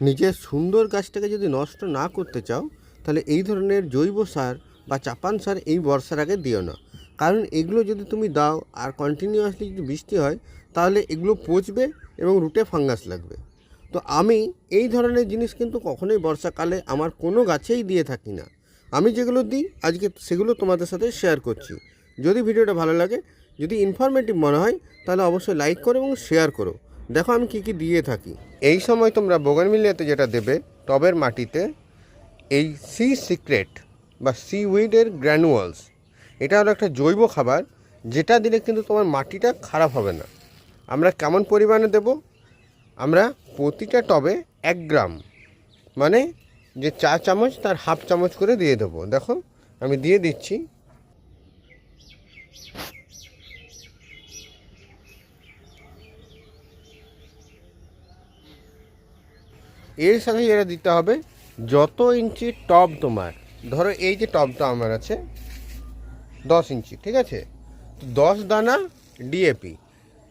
নিজের সুন্দর গাছটাকে যদি নষ্ট না করতে চাও, তাহলে এই ধরনের জৈব সার বা চাপান সার এই বর্ষার আগে দিও না। কারণ এগুলো যদি তুমি দাও আর কন্টিনিউয়াসলি যদি বৃষ্টি হয়, তাহলে এগুলো পচবে এবং রুটে ফাঙ্গাস লাগবে। তো আমি এই ধরনের জিনিস কিন্তু কখনোই বর্ষাকালে আমার কোনো গাছেই দিয়ে থাকি না। আমি যেগুলো দিই, আজকে সেগুলো তোমাদের সাথে শেয়ার করছি। যদি ভিডিওটা ভালো লাগে, যদি ইনফরমেটিভ মনে হয়, তাহলে অবশ্যই লাইক করো এবং শেয়ার করো। দেখো আমি কী কী দিয়ে থাকি। এই সময় তোমরা বোগানমিলিয়াতে যেটা দেবে, টবের মাটিতে এই সি সিক্রেট বা সি উইডের গ্র্যানুয়ালস এটা হলো একটা জৈব খাবার, যেটা দিলে কিন্তু তোমার মাটিটা খারাপ হবে না। আমরা কেমন পরিমাণে দেব? আমরা প্রতিটা টবে এক গ্রাম মানে যে চা চামচ তার হাফ চামচ করে দিয়ে দেবো। দেখো, আমি দিয়ে দিচ্ছি। এর সাথে যেটা দিতে হবে যত ইঞ্চি টব তোমার, ধরো এই যে টবটা আমার আছে, দশ ইঞ্চি, ঠিক আছে? দশ দানা ডিএপি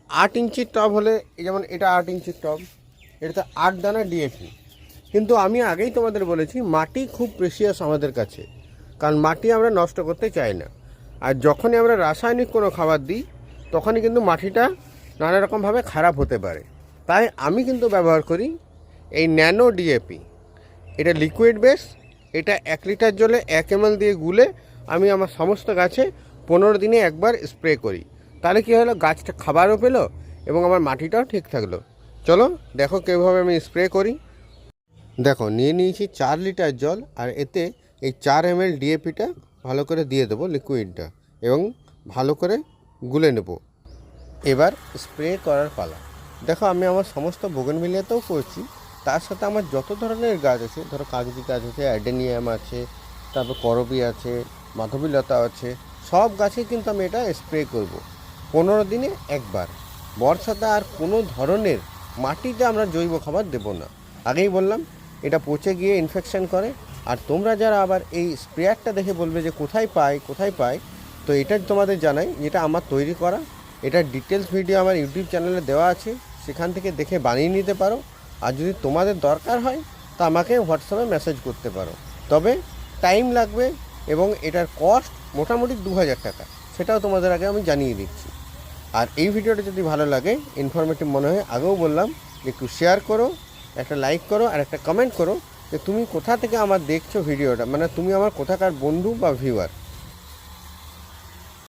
আট ইঞ্চির টব হলে যেমন এটা আট ইঞ্চির টব, এটাতে আট দানা ডিএপি কিন্তু আমি আগেই তোমাদের বলেছি, মাটি খুব প্রেশিয়াস আমাদের কাছে, কারণ মাটি আমরা নষ্ট করতে চাই না। আর যখনই আমরা রাসায়নিক কোনো খাবার দিই, তখনই কিন্তু মাটিটা নানা রকমভাবে খারাপ হতে পারে। তাই আমি কিন্তু ব্যবহার করি এই ন্যানো ডিএপি এটা লিকুইড বেস এটা এক লিটার জলে এক এমএল দিয়ে গুলে আমি আমার সমস্ত গাছে পনেরো দিনে একবার স্প্রে করি। তাহলে কী হলো? গাছটা খাবারও পেল এবং আমার মাটিটাও ঠিক থাকল। চলো দেখো কীভাবে আমি স্প্রে করি। দেখো, নিয়ে নিয়েছি চার লিটার জল আর এতে এই চার এম এল ডিএপিটা ভালো করে দিয়ে দেবো লিকুইডটা এবং ভালো করে গুলে নেব। এবার স্প্রে করার পালা। দেখো আমি আমার সমস্ত বোগনভিলিয়াতেও করছি। তার সাথে আমার যত ধরনের গাছ আছে, ধরো কাগজি গাছ আছে, অ্যাডেনিয়াম আছে, তারপর করবি আছে, মাধবীলতা আছে, সব গাছে কিন্তু আমি এটা স্প্রে করব। পনেরো দিনে একবার। বর্ষাতে আর কোনো ধরনের মাটিতে আমরা জৈব খাবার দেবো না। আগেই বললাম, এটা পচে গিয়ে ইনফেকশন করে। আর তোমরা যারা আবার এই স্প্রেয়ারটা দেখে বলবে যে কোথায় পাই কোথায় পাই, তো এটা তোমাদের জানাই, যেটা আমার তৈরি করা। এটার ডিটেলস ভিডিও আমার ইউটিউব চ্যানেলে দেওয়া আছে। সেখান থেকে দেখে বানিয়ে নিতে পারো। আর যদি তোমাদের দরকার হয়, তা আমাকে হোয়াটসঅ্যাপে মেসেজ করতে পারো। তবে টাইম লাগবে এবং এটার কস্ট মোটামুটি দু হাজার টাকা, সেটাও তোমাদের আগে আমি জানিয়ে দিচ্ছি। আর এই ভিডিওটা যদি ভালো লাগে ইনফরমেটিভ মনে হয়, আগেও বললাম যে একটু শেয়ার করো, একটা লাইক করো আর একটা কমেন্ট করো যে তুমি কোথা থেকে আমার দেখছ ভিডিওটা মানে তুমি আমার কোথাকার বন্ধু বা ভিউয়ার